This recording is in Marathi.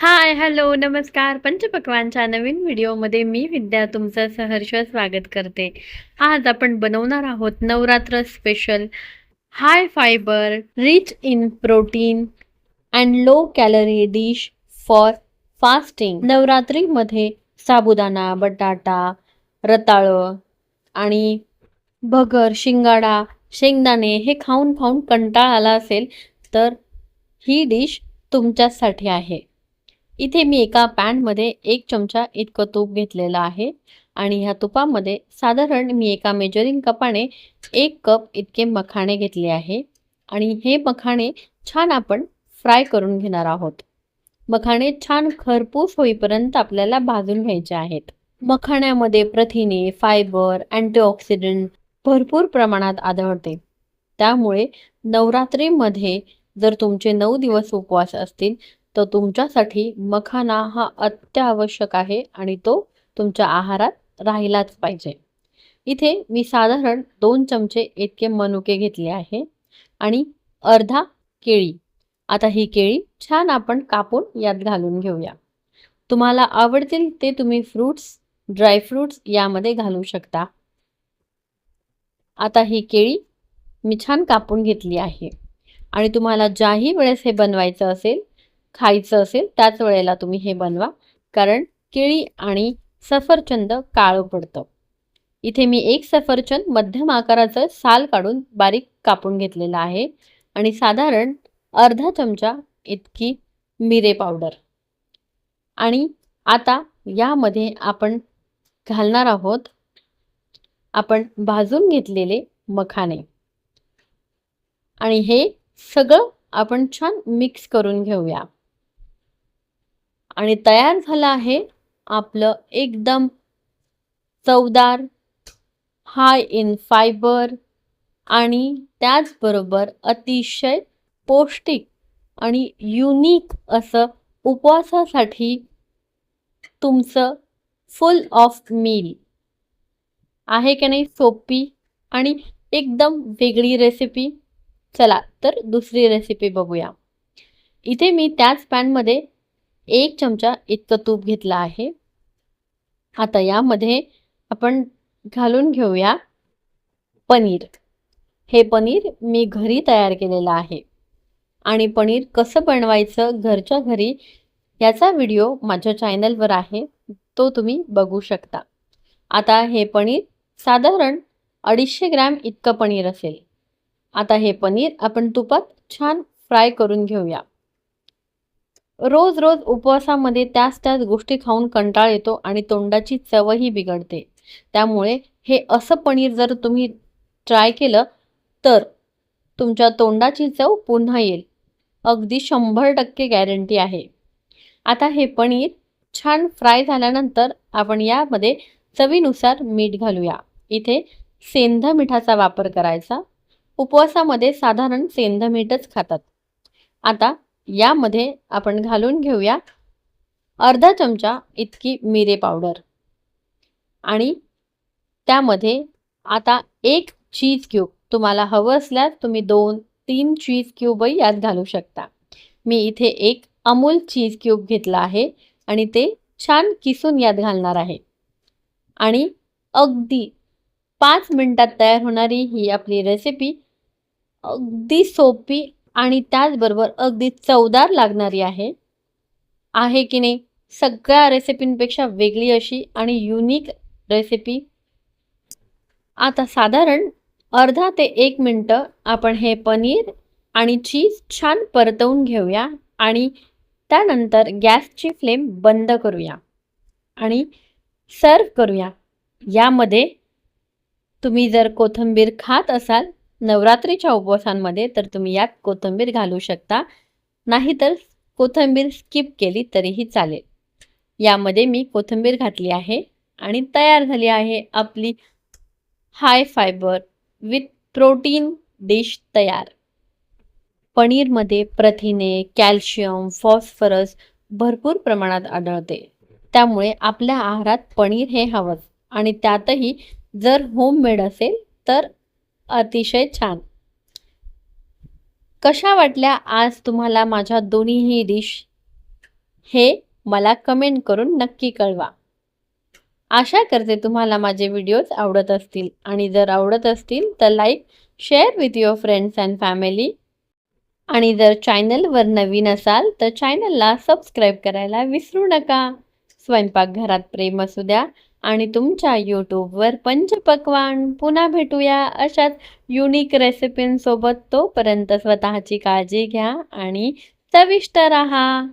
हाय, हॅलो, नमस्कार. पंचपक्वानच्या नवीन व्हिडिओमध्ये मी विद्या तुमचं सहर्ष स्वागत करते. आज आपण बनवणार आहोत Navratri special high fibre, rich in protein and low calorie dish for fasting. नवरात्रीमध्ये साबुदाणा, बटाटा, रताळं आणि भगर, शिंगाडा, शेंगदाणे हे खाऊन खाऊन कंटाळा आला असेल तर ही डिश तुमच्यासाठी आहे. इथे मी एका पॅनमध्ये एक चमचा इतकं तूप घेतलेलं आहे आणि ह्या तुपामध्ये साधारण मी एका मेजरिंग कपाने एक कप इतके मखाणे घेतले आहे आणि हे मखाणे छान आपण फ्राय करून घेणार आहोत. मखाणे छान खरपूस होईपर्यंत आपल्याला भाजून घ्यायचे आहेत. मखाण्यामध्ये प्रथिने, फायबर, अँटीऑक्सिडंट भरपूर प्रमाणात आढळते. त्यामुळे नवरात्रीमध्ये जर तुमचे नऊ दिवस उपवास असतील तर तुमच्यासाठी मखाना हा अत्यावश्यक आहे आणि तो तुमच्या आहारात राहिलाच पाहिजे. इथे मी साधारण दोन चमचे इतके मनुके घेतले आहे आणि अर्धा केळी. आता ही केळी छान आपण कापून यात घालून घेऊया. तुम्हाला आवडतील ते तुम्ही फ्रुट्स, ड्रायफ्रूट्स यामध्ये घालू शकता. आता ही केळी मी छान कापून घेतली आहे आणि तुम्हाला ज्याही वेळेस हे बनवायचं असेल, खायचं असेल त्याच वेळेला तुम्ही हे बनवा कारण केळी आणि सफरचंद काळं पडतं. इथे मी एक सफरचंद मध्यम आकाराचं साल काढून बारीक कापून घेतलेलं आहे आणि साधारण अर्धा चमचा इतकी मिरे पावडर आणि आता यामध्ये आपण घालणार आहोत आपण भाजून घेतलेले मखाने आणि हे सगळं आपण छान मिक्स करून घेऊया. आणि तयार झालं आहे आपलं एकदम चवदार, हाय इन फायबर आणि त्याचबरोबर अतिशय पौष्टिक आणि युनिक असं उपवासासाठी तुमचं फुल ऑफ मील. आहे की नाही सोपी आणि एकदम वेगळी रेसिपी? चला तर दुसरी रेसिपी बघूया. इथे मी त्याच पॅनमध्ये एक चमचा इतकं तूप घेतलं आहे. आता यामध्ये आपण घालून घेऊया पनीर. हे पनीर मी घरी तयार केलेलं आहे आणि पनीर कसं बनवायचं घरच्या घरी याचा व्हिडिओ माझ्या चॅनलवर आहे. तो तुम्ही बघू शकता. आता हे पनीर साधारण अडीचशे ग्रॅम इतकं पनीर असेल. आता हे पनीर आपण तुपात छान फ्राय करून घेऊया. रोज रोज उपवासामध्ये त्याच त्याच गोष्टी खाऊन कंटाळ येतो आणि तोंडाची चवही बिघडते. त्यामुळे हे असं पनीर जर तुम्ही ट्राय केलं तर तुमच्या तोंडाची चव पुन्हा येईल. अगदी शंभर टक्के गॅरंटी आहे. आता हे पनीर छान फ्राय झाल्यानंतर आपण यामध्ये चवीनुसार मीठ घालूया. इथे सेंध मिठाचा वापर करायचा. उपवासामध्ये साधारण सेंध मीठच खातात. आता यामध्ये आपण घालून घेऊया अर्धा चमचा इतकी मिरे पावडर आणि त्यामध्ये आता एक चीज क्यूब तुम्हाला हवं असल्यास तुम्ही दोन तीन चीज क्यूबही यात घालू शकता. मी इथे एक अमूल चीज क्यूब घेतला आहे आणि ते छान किसून यात घालणार आहे. आणि अगदी पाच मिनटात तयार होणारी ही आपली रेसिपी अगदी सोपी आणि त्याचबरोबर अगदी चवदार लागणारी आहे. आहे की नाही? सगळ्या रेसिपींपेक्षा वेगळी अशी आणि युनिक रेसिपी. आता साधारण अर्धा ते एक मिनटं आपण हे पनीर आणि चीज छान परतवून घेऊया आणि त्यानंतर गॅसची फ्लेम बंद करूया आणि सर्व्ह करूया. यामध्ये तुम्ही जर कोथिंबीर खात असाल नवरात्रीच्या उपवासांमध्ये तर तुम्ही यात कोथिंबीर घालू शकता. नाहीतर कोथिंबीर स्किप केली तरीही चालेल. यामध्ये मी कोथिंबीर घातली आहे आणि तयार झाली आहे आपली high fibre with protein dish तयार. पनीरमध्ये प्रथिने, कॅल्शियम, फॉस्फरस भरपूर प्रमाणात आढळते. त्यामुळे आपल्या आहारात पनीर हे हवंच आणि त्यातही जर होममेड असेल तर अतिशय छान. कशा वाटल्या आज तुम्हाला माझ्या दोन्हीही डिश? हे मला कमेंट करून नक्की कळवा. आशा करते तुम्हाला माझे व्हिडिओज आवडत असतील. आणि जर आवडत असतील तर like share with your friends and family आणि जर चॅनलवर नवीन असाल तर चॅनलला सबस्क्राईब करायला विसरू नका. स्वयंपाकघरात प्रेम असू द्या. आणि तुमच्या यूट्यूबवर पंचपक्वान पुन्हा भेटूया. अशाच युनिक रेसिपींसोबत तोपर्यंत स्वतःची काळजी घ्या आणि चविष्ट रहा.